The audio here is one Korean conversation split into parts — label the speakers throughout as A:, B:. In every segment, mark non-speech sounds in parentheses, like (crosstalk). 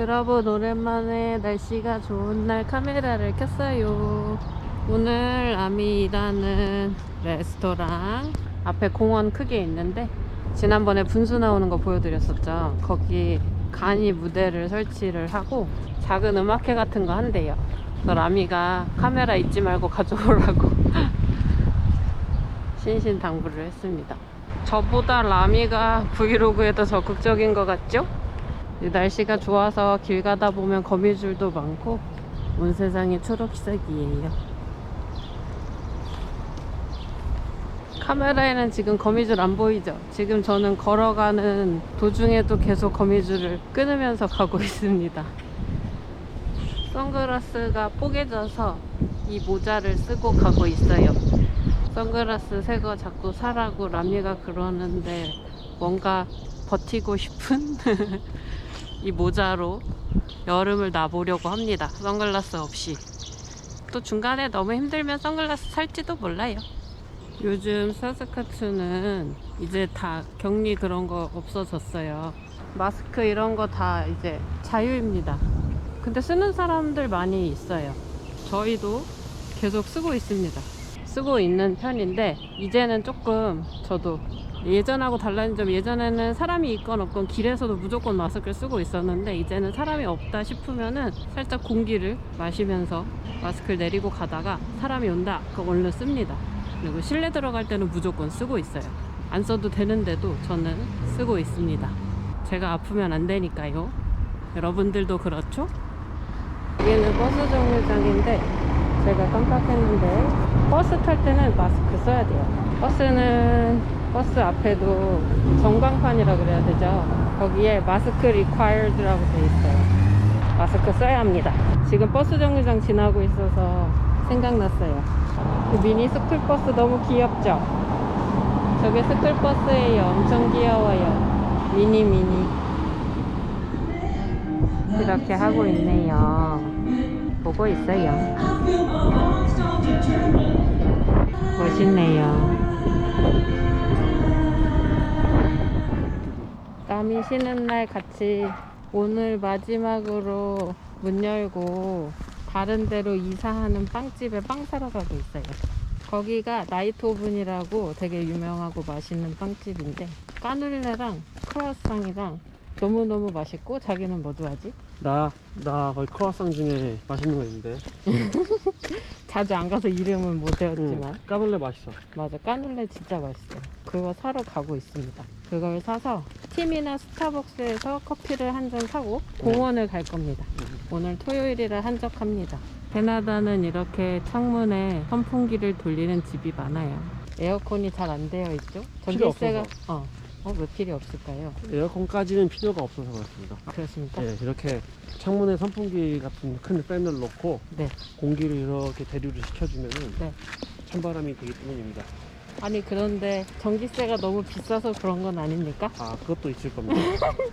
A: 여러분 오랜만에 날씨가 좋은 날 카메라를 켰어요. 오늘 아미 일하는 레스토랑 앞에 공원 크게 있는데 지난번에 분수 나오는 거 보여드렸었죠. 거기 간이 무대를 설치를 하고 작은 음악회 같은 거 한대요. 그래서 라미가 카메라 잊지 말고 가져오라고 (laughs) 신신당부를 했습니다. 저보다 라미가 브이로그에 더 적극적인 것 같죠? 이 날씨가 좋아서 길 가다 보면 거미줄도 많고 온 세상이 초록색이에요. 카메라에는 지금 거미줄 안 보이죠? 지금 저는 걸어가는 도중에도 계속 거미줄을 끊으면서 가고 (laughs) 있습니다. 선글라스가 뽀개져서 이 모자를 쓰고 가고 있어요. 선글라스 새 거 자꾸 사라고 라미가 그러는데 뭔가 버티고 싶은 (laughs) 이 모자로 여름을 나보려고 합니다. 선글라스 없이. 또 중간에 너무 힘들면 선글라스 살지도 몰라요. 요즘 사스카츠는 이제 다 격리 그런 거 없어졌어요. 마스크 이런 거 다 이제 자유입니다. 근데 쓰는 사람들 많이 있어요. 저희도 계속 쓰고 있습니다. 쓰고 있는 편인데 이제는 조금 저도 예전하고 달라진 점 예전에는 사람이 있건 없건 길에서도 무조건 마스크를 쓰고 있었는데 이제는 사람이 없다 싶으면은 살짝 공기를 마시면서 마스크를 내리고 가다가 사람이 온다 그럼 얼른 씁니다. 그리고 실내 들어갈 때는 무조건 쓰고 있어요. 안 써도 되는데도 저는 쓰고 있습니다. 제가 아프면 안 되니까요. 여러분들도 그렇죠? 여기는 버스 정류장인데 제가 깜빡했는데 버스 탈 때는 마스크 써야 돼요. 버스는 버스 앞에도 전광판이라 그래야 되죠. 거기에 마스크 required라고 돼 있어요. 마스크 써야 합니다. 지금 버스 정류장 지나고 있어서 생각났어요. 그 미니 스쿨버스 너무 귀엽죠? 저게 스쿨버스예요. 엄청 귀여워요. 미니 미니. 이렇게 하고 있네요. 보고 있어요. 멋있네요. 남이 쉬는 날 같이 오늘 마지막으로 문 열고 다른 데로 이사하는 빵집에 빵 사러 가고 있어요. 거기가 나이트 오븐이라고 되게 유명하고 맛있는 빵집인데 까눌레랑 크로아상이랑 너무너무 맛있고 자기는 뭐 좋아하지?
B: 나, 나 거기 크로아상 중에 맛있는 거 있는데. (laughs)
A: 자주 안 가서 이름은 못 외웠지만
B: 까불레 맛있어.
A: 맞아 까눌레 진짜 맛있어요 그거 사러 가고 있습니다 그걸 사서 팀이나 스타벅스에서 커피를 한 잔 사고 공원을 갈 겁니다 오늘 토요일이라 한적합니다 캐나다는 이렇게 창문에 선풍기를 돌리는 집이 많아요 에어컨이 잘 안 되어 있죠 전기세가
B: 없어서.
A: 어, 어, 왜 필요 없을까요?
B: 에어컨까지는 필요가 없어서 그렇습니다.
A: 그렇습니까?
B: 예, 이렇게 창문에 선풍기 같은 큰 팬을 놓고
A: 네.
B: 공기를 이렇게 대류를 시켜주면은
A: 네.
B: 찬바람이 되기 때문입니다.
A: 아니 그런데 전기세가 너무 비싸서 그런 건 아닙니까?
B: 아, 그것도 있을 겁니다.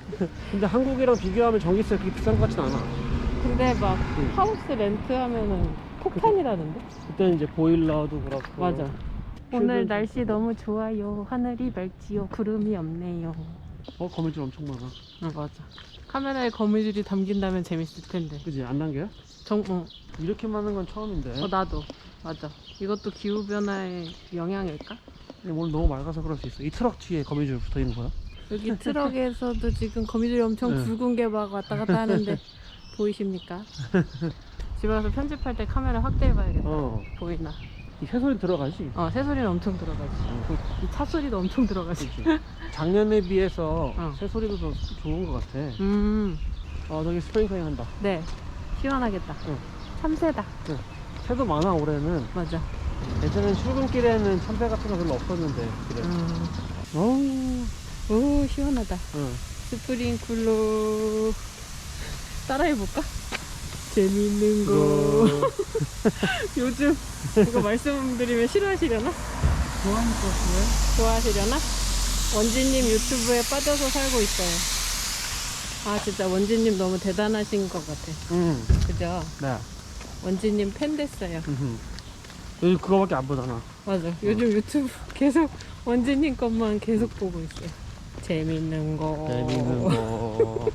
B: (laughs) 근데 한국이랑 비교하면 전기세 그렇게 비싼 것 같진 않아.
A: 근데 막
B: 응.
A: 하우스 렌트 하면은 폭탄이라는데?
B: 그때는 이제 보일러도 그렇고.
A: 맞아. 오늘 날씨. 너무 좋아요. 하늘이 맑지요. 구름이 없네요.
B: 어, 거미줄 엄청 많아.
A: 아 맞아. 카메라에 거미줄이 담긴다면 재밌을 텐데.
B: 그지? 안 남겨요?
A: 정, 어,
B: 이렇게 많은 건 처음인데.
A: 어 나도. 맞아. 이것도 기후 변화의 영향일까?
B: 근데 오늘 너무 맑아서 그럴 수 있어. 이 트럭 뒤에 거미줄 붙어 있는 거야?
A: 여기 (laughs) 트럭에서도 지금 거미줄이 엄청
B: 네.
A: 붉은 게 막 왔다 갔다 하는데 (laughs) 보이십니까? (laughs) 집에 가서 편집할 때 카메라 확대해봐야겠다.
B: 어.
A: 보이나?
B: 이 새소리 들어가지?
A: 어, 새소리는 엄청 들어가지.
B: 어.
A: 이차 소리도 엄청 들어가지.
B: 그치. 작년에 비해서
A: 어.
B: 새소리도 더 좋은 것 같아.
A: 음,
B: 어, 저기 스프링클링 한다.
A: 네. 시원하겠다.
B: 응.
A: 참새다.
B: 새도 많아, 올해는.
A: 맞아.
B: 예전엔 출근길에는 참새 같은 거 별로 없었는데. 그래.
A: 음.
B: 어우,
A: 오 시원하다
B: 응.
A: 스프링쿨러 따라해볼까? 재밌는 거 (laughs) 요즘 이거 말씀드리면 싫어하시려나?
B: 좋아하니까 그래?
A: 좋아하시려나? 원지님 유튜브에 빠져서 살고 있어요 아 진짜 원지님 너무 대단하신 것 같아
B: 응.
A: 그죠?
B: 네.
A: 원지님 팬 됐어요
B: 음. 요즘 그거밖에 안 보잖아.
A: 맞아 요즘 유튜브 계속 원지님 것만 계속 보고 있어요 재밌는 거
B: 재밌는 거.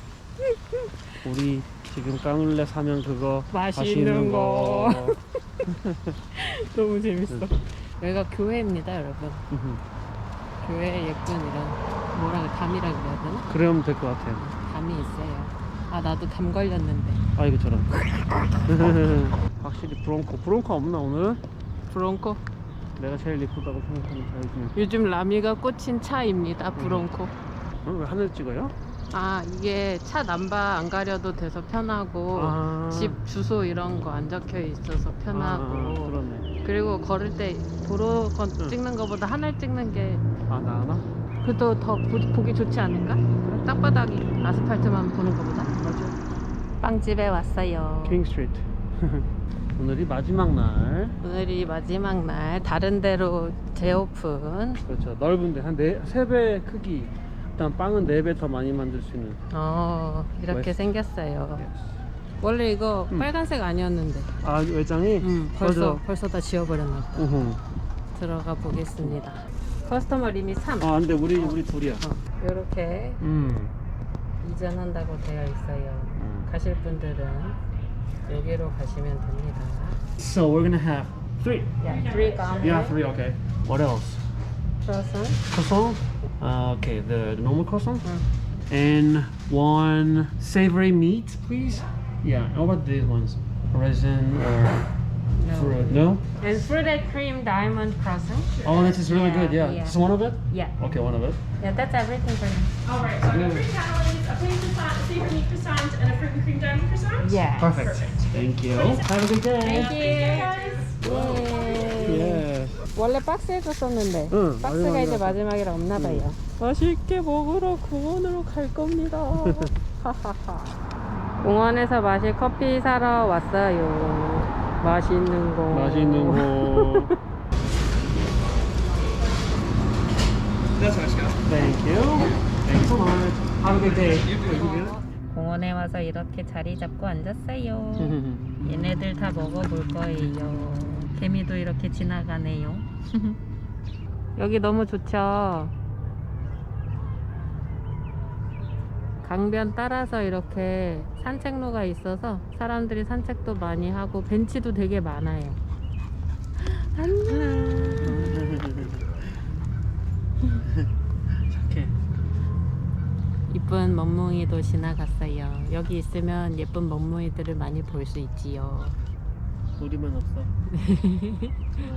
B: (laughs) 우리 지금 까눌레 사면 그거
A: 맛있는 거. (laughs) 너무 재밌어. 여기가 교회입니다, 여러분. 교회에 예쁜 이런 뭐라 담이라 그래야 되나?
B: 그러면 될 것 같아요.
A: 담이 있어요. 아 나도 담 걸렸는데.
B: 아 이거처럼. (laughs) 확실히 브론코. 브론코 없나 오늘?
A: 브론코.
B: 내가 제일 예쁘다고 생각하는 차 요즘에.
A: 요즘 라미가 꽂힌 차입니다, 브론코.
B: 어? 왜 하늘 찍어요?
A: 아 이게 차 남바 안 가려도 돼서 편하고
B: 아.
A: 집 주소 이런 거 안 적혀 있어서 편하고
B: 아, 그러네.
A: 그리고 걸을 때 도로 건
B: 응.
A: 찍는 것보다 하늘 찍는 게
B: 아 나나?
A: 그래도 더 보, 보기 좋지 않을까? 땅바닥이 아스팔트만 보는 것보다
B: 맞아.
A: 빵집에 왔어요
B: 킹 스트리트. (laughs) 오늘이 마지막 날.
A: 오늘이 마지막 날 다른 데로 재오픈
B: 그렇죠. 넓은데 한 네, 세배 크기. 일단 빵은 네배더 많이 만들 수 있는.
A: 어 이렇게
B: 왜?
A: 생겼어요 원래 이거
B: 음.
A: 빨간색 아니었는데
B: 아 외장이?
A: 음, 벌써
B: 맞아.
A: 벌써 다 지워버렸나 봐
B: 우후.
A: 들어가 보겠습니다. 커스터머 리밋 3.
B: 아 근데 우리 우리 둘이야.
A: 어, 이렇게
B: 음.
A: 이전한다고 되어 있어요.
B: 음.
A: 가실 분들은 여기로 가시면 됩니다.
B: So we're gonna have three.
A: Yeah, three gum.
B: Yeah, three. Okay. What else?
A: croissant.
B: Croissant. Uh, okay, the, the normal croissant.
A: 응.
B: And one savory meat, please. Yeah. How about these ones? Raisin or
A: No.
B: fruit? No.
A: And fruited cream diamond croissant.
B: Oh, this is really
A: Yeah,
B: good. Yeah.
A: yeah.
B: Just one of it.
A: Yeah,
B: Okay, one of it.
A: yeah, that's everything for you.
C: All right, so I've got three calories, a plain croissant, a savory meat croissant, and a fruit and cream diamond croissant.
A: Yeah.
B: Perfect. Thank you. Have a good day.
A: Thank you.
C: Guys.
A: 원래 박스에 줬었는데
B: 응,
A: 박스가
B: 마지막이라.
A: 이제 마지막이라 없나 봐요. 맛있게 먹으러 공원으로 갈 겁니다. (laughs) 공원에서 마실 커피 사러 왔어요. 맛있는 거.
B: 맛있는 거.
D: That's nice, guys.
B: Thank you. Thank you so much. Have a good day.
A: 공원에 와서 이렇게 자리 잡고 앉았어요. (laughs) 얘네들 다 먹어볼 거예요. 개미도 이렇게 지나가네요. (laughs) 여기 너무 좋죠? 강변 따라서 이렇게 산책로가 있어서 사람들이 산책도 많이 하고 벤치도 되게 많아요. 안녕. (laughs)
B: 착해.
A: 이쁜 멍멍이도 지나갔어요. 여기 있으면 예쁜 멍멍이들을 많이 볼 수 있지요.
B: 우리만 없어.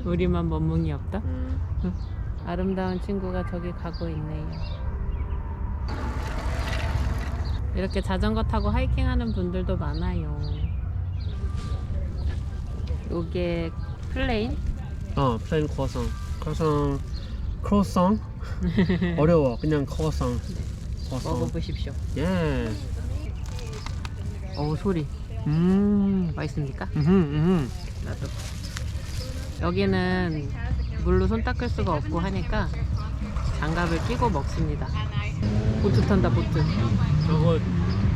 B: (laughs)
A: 우리만 멍멍이 없다?
B: 음.
A: 아름다운 친구가 저기 가고 있네요. 이렇게 자전거 타고 하이킹하는 분들도 많아요. 요게 플레인?
B: 어, 플레인 크로상. 크로상. 크로상. 어려워. 그냥 크로상. 크로상.
A: 먹어보십시오.
B: 예.
A: 어 소리
B: 음.
A: 맛있습니까?
B: 음. 음.
A: 나도. 여기는 물로 손 닦을 수가 없고 하니까 장갑을 끼고 먹습니다. 보트 탄다 보트.
B: 저거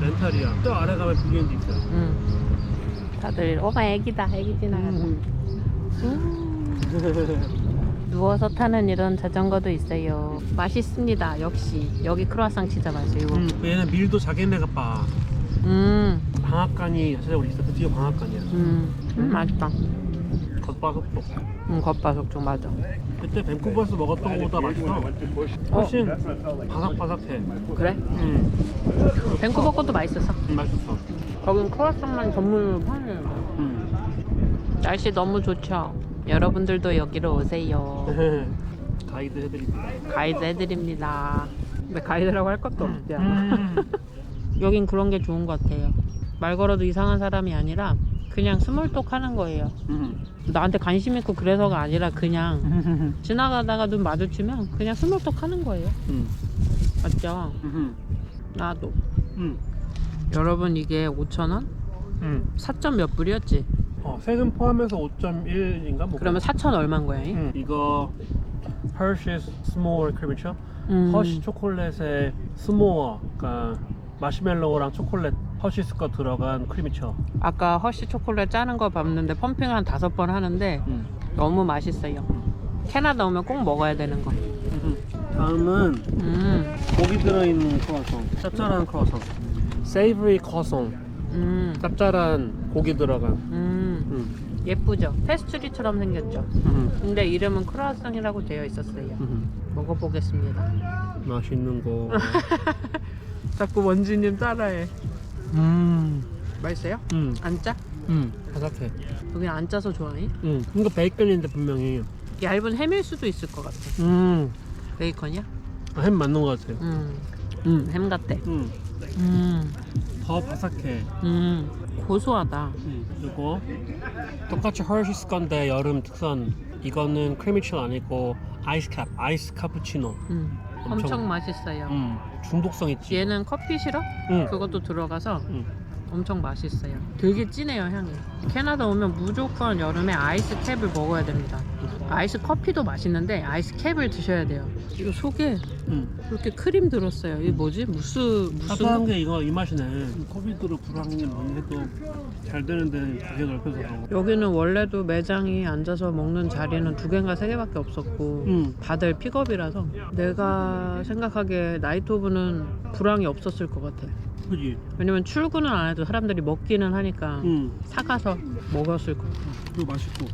B: 렌탈이야. 저 아래 가면 비행기 있어.
A: 응. 다들 오마 애기다 애기 지나간다. 음. 누워서 타는 이런 자전거도 있어요. 맛있습니다. 역시 여기 크로아상 진짜 맛있어요. 이거.
B: 음, 얘는 밀도 자기네가 봐.
A: 음,
B: 방앗간이 사실 있어. 그 뒤에 방앗간이야.
A: 음, 음, 맛있다.
B: 겉바속촉.
A: 음, 겉바속촉 맞아.
B: 그때 밴쿠버에서 먹었던 거보다 맛있어. 훨씬 바삭바삭해.
A: 그래?
B: 음,
A: 밴쿠버 것도 맛있었어.
B: 음, 맛있어.
A: 거긴 크로아상만 전문으로 파네요.
B: 음.
A: 날씨 너무 좋죠. 여러분들도 여기로 오세요. (laughs)
B: 가이드 해드립니다.
A: 가이드 해드립니다. 근데 가이드라고 할 것도 없죠.
B: 음. (laughs)
A: 여긴 그런 게 좋은 것 같아요. 말 걸어도 이상한 사람이 아니라 그냥 스몰톡 하는 거예요.
B: 음.
A: 나한테 관심 있고 그래서가 아니라 그냥
B: 음.
A: 지나가다가 눈 마주치면 그냥 스몰톡 하는 거예요.
B: 음.
A: 맞죠?
B: 음.
A: 나도.
B: 음.
A: 여러분 이게 5,000원?
B: 음.
A: 4점 몇 불이었지?
B: 어, 세금 포함해서 5.1인가? 뭐
A: 그러면 4,000 얼마인 거야? 잉?
B: 음. 이거 Hershey's S'more 크리미처
A: 음.
B: 허쉬 초콜릿에 스모어 그러니까 마시멜로우랑 초콜릿 허쉬스 거 들어간 크리미처
A: 아까 허쉬 초콜릿 짜는 거 봤는데 펌핑 한 다섯 번 하는데
B: 음.
A: 너무 맛있어요. 캐나다 오면 꼭 먹어야 되는 거.
B: 다음은
A: 음.
B: 고기 들어있는 크로와상 짭짤한 크로와상 savory croissant.
A: 음,
B: 짭짤한 고기 들어간.
A: 음,
B: 음.
A: 예쁘죠? 페스트리처럼 생겼죠?
B: 음.
A: 근데 이름은 크루아상이라고 되어 있었어요.
B: 음.
A: 먹어보겠습니다.
B: 맛있는 거. (laughs)
A: 자꾸 원지님 따라해.
B: 음.
A: 맛있어요?
B: 음.
A: 안 짜?
B: 음. 바삭해.
A: 여기 안 짜서 좋아해?
B: 음. 이거 베이컨인데 분명히.
A: 얇은 햄일 수도 있을 것 같아.
B: 음.
A: 베이컨이야?
B: 아, 햄 맞는 것 같아요.
A: 음, 음, 햄 같대.
B: 음.
A: 음,
B: 더 바삭해.
A: 음, 고소하다.
B: 음. 그리고 똑같이 허쉬스 건데 여름 특선. 이거는 크리미칠 아니고 아이스 캡, 아이스 카푸치노.
A: 음, 엄청,
B: 엄청-
A: 맛있어요.
B: 음. 중독성 있지.
A: 얘는 커피 시럽?
B: 음.
A: 그것도 들어가서
B: 음.
A: 엄청 맛있어요. 되게 진해요, 향이. 캐나다 오면 무조건 여름에 아이스 캡을 먹어야 됩니다. 아이스 커피도 맛있는데 아이스 캡을 드셔야 돼요. 이거 속에
B: 음.
A: 이렇게 크림 들었어요. 이게 뭐지? 무스 무스
B: 따뜻한 게 이거 이 맛이네. 코비드로 불황이 많이 해도 잘 되는데 되게 넓혀서 그런 거.
A: 여기는 원래도 매장이 앉아서 먹는 자리는 두 개인가 세 개밖에 없었고
B: 음.
A: 다들 픽업이라서 내가 생각하기에 나이트 오브는 불황이 없었을 것 같아.
B: 그지.
A: 왜냐면 출근은 안 해도 사람들이 먹기는 하니까
B: 음.
A: 사가서 먹었을 거.
B: 그리고 맛있고.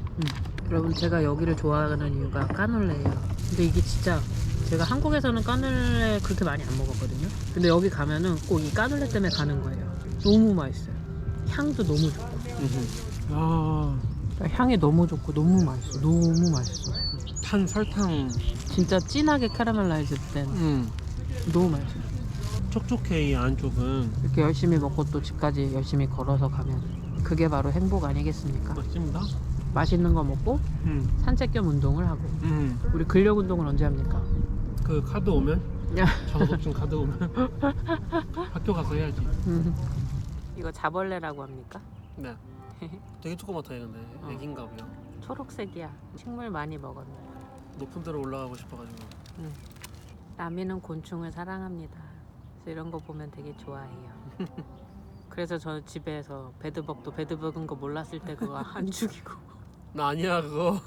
A: 여러분 제가 여기를 좋아하는 이유가 까놀레예요. 근데 이게 진짜 제가 한국에서는 까놀레 그렇게 많이 안 먹었거든요. 근데 여기 가면은 꼭 이 까놀레 때문에 가는 거예요. 너무 맛있어요. 향도 너무 좋고.
B: 음. 아.
A: 향이 너무 좋고 너무 맛있어. 너무 맛있어.
B: 탄 설탕.
A: 진짜 진하게 카라멜라이즈 된
B: 음.
A: 너무 맛있어요.
B: 촉촉해 이 안쪽은.
A: 이렇게 열심히 먹고 또 집까지 열심히 걸어서 가면 그게 바로 행복 아니겠습니까?
B: 맛집니다.
A: 맛있는 거 먹고
B: 음.
A: 산책 겸 운동을 하고
B: 음.
A: 우리 근력 운동은 언제 합니까?
B: 그 카드 오면 장소증 (laughs) 카드 오면 학교 가서 해야지.
A: 이거 자벌레라고 합니까?
B: 네. (laughs) 되게 조그맣다 근데
A: 어.
B: 애긴가 보요.
A: 초록색이야. 식물 많이 먹었네.
B: 높은 데로 올라가고 싶어가지고.
A: 라미는 곤충을 사랑합니다. 그래서 이런 거 보면 되게 좋아해요. (laughs) 그래서 저 집에서 베드벅도 베드벅인 거 몰랐을 때 그거 안 (laughs) 죽이고
B: 나 아니야 그거.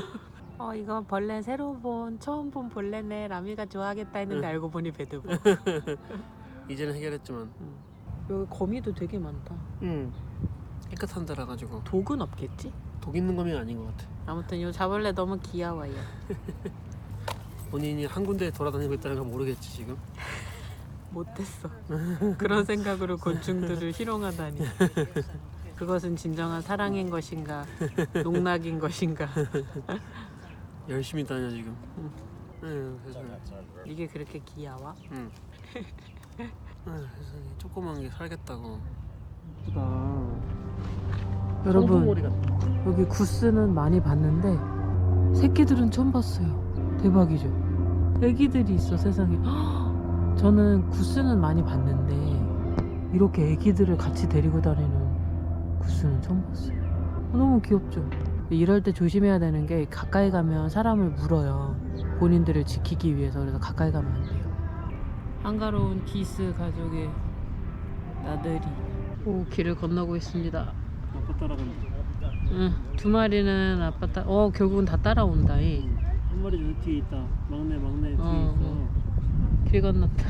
B: (laughs)
A: 어 이거 벌레 새로 본 처음 본 벌레네 라미가 좋아하겠다 했는데 알고 보니 베드벅 (laughs)
B: 이제는 해결했지만.
A: 여기 거미도 되게 많다
B: 음. 깨끗한 데라 가지고
A: 독은 없겠지?
B: 독 있는 거미 아닌 것 같아.
A: 아무튼 이 자벌레 너무 귀여워요
B: 본인이 한 군데 돌아다니고 있다는 걸 모르겠지 지금.
A: 못했어 그런 생각으로 곤충들을 희롱하다니 그것은 진정한 사랑인 것인가 농락인 것인가
B: 열심히 다녀 지금. 응, 세상에.
A: 이게 그렇게 귀여워?
B: 응. 응, 세상에 조그만 게 살겠다고. 예쁘다.
A: 여러분. 여기 구스는 많이 봤는데 새끼들은 처음 봤어요 대박이죠 애기들이 있어 세상에 헉! 저는 구스는 많이 봤는데 이렇게 애기들을 같이 데리고 다니는 구스는 처음 봤어요 너무 귀엽죠 이럴 때 조심해야 되는 게 가까이 가면 사람을 물어요 본인들을 지키기 위해서 그래서 가까이 가면 안 돼요 한가로운 기스 가족의 나들이 오 길을 건너고 있습니다
B: 아빠 따라간다.
A: 응, 두 마리는 아빠 따, 어, 결국은 다 따라온다. 이.
B: 한 마리 저 뒤에 있다. 막내 막내 뒤에
A: 어,
B: 있어.
A: 길 건넜다.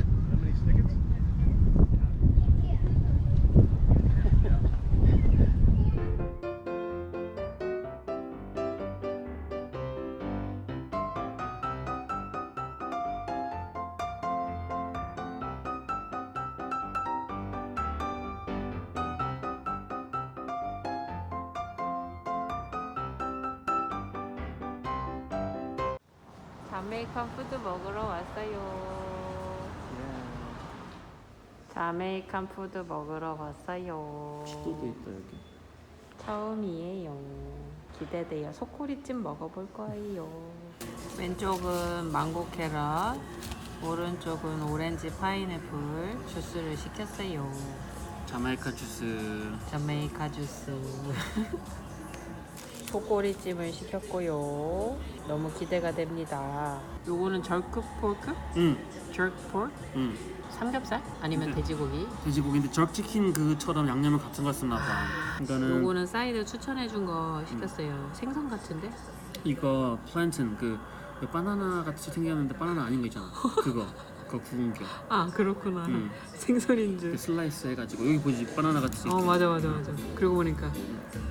A: 자메이칸 푸드 먹으러 왔어요. 자메이칸 푸드 먹으러 왔어요.
B: 또 있다 여기.
A: 처음이에요. 기대돼요. 소쿠리찜 먹어볼 거예요. 왼쪽은 망고 캐럿, 오른쪽은 오렌지 파인애플 주스를 시켰어요.
B: 자메이카 주스.
A: 자메이카 주스. (laughs) 소꼬리찜을 시켰고요. 너무 기대가 됩니다. 요거는 절크 포크?
B: 응,
A: 절크 포크?
B: 응.
A: 삼겹살? 아니면
B: 네.
A: 돼지고기?
B: 돼지고기인데 적치킨 그처럼 양념을 같은 걸 쓰나 봐. 이거는
A: 요거는 사이드 추천해준 거 시켰어요. 생선 같은데?
B: 이거 플랜튼 그, 그 바나나 같이 생겼는데 바나나 아닌 거 있잖아. 그거. (laughs) 그거 구운 게.
A: 아 그렇구나.
B: 음.
A: 생선인 줄.
B: 그 슬라이스 해가지고 여기 보지 바나나 같이.
A: 어 맞아 맞아 맞아. 그러고 보니까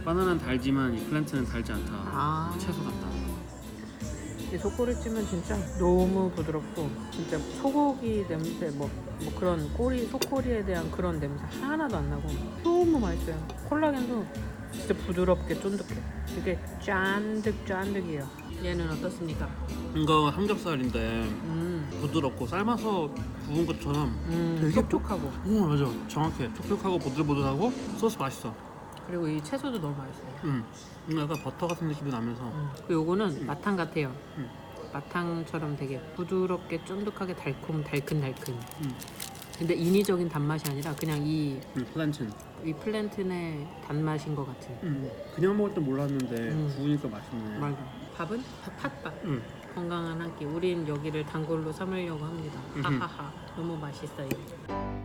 B: 바나나는 달지만 이 플란트는 달지 않다.
A: 아
B: 채소 같다.
A: 이 소꼬리찜은 진짜 너무 부드럽고 진짜 소고기 냄새 뭐, 뭐 그런 꼬리 소꼬리에 대한 그런 냄새 하나도 안 나고 너무 맛있어요. 콜라겐도 진짜 부드럽게 쫀득해. 되게 짠득 짠득이에요. 얘는 어떻습니까?
B: 이거 삼겹살인데
A: 음,
B: 부드럽고 삶아서 구운 것처럼.
A: 음
B: 되게
A: 촉촉하고
B: 오 맞아 정확해. 촉촉하고 보들보들하고 소스 맛있어.
A: 그리고 이 채소도 너무 맛있어요.
B: 음. 약간 버터 같은 느낌이 나면서.
A: 음. 그리고 요거는 마탕 같아요.
B: 음.
A: 마탕처럼 되게 부드럽게 쫀득하게 달콤 달큰달큰.
B: 음.
A: 근데 인위적인 단맛이 아니라 그냥 이,
B: 음, 플란튼.
A: 이 플랜튼의 단맛인 것 같은.
B: 음. 그냥 먹을 땐 몰랐는데
A: 음.
B: 구우니까 맛있네.
A: 맞아. 밥은 팥- 팥밥.
B: 음.
A: 건강한 한 끼. 우린 여기를 단골로 삼으려고 합니다. 하하하. 너무 맛있어요.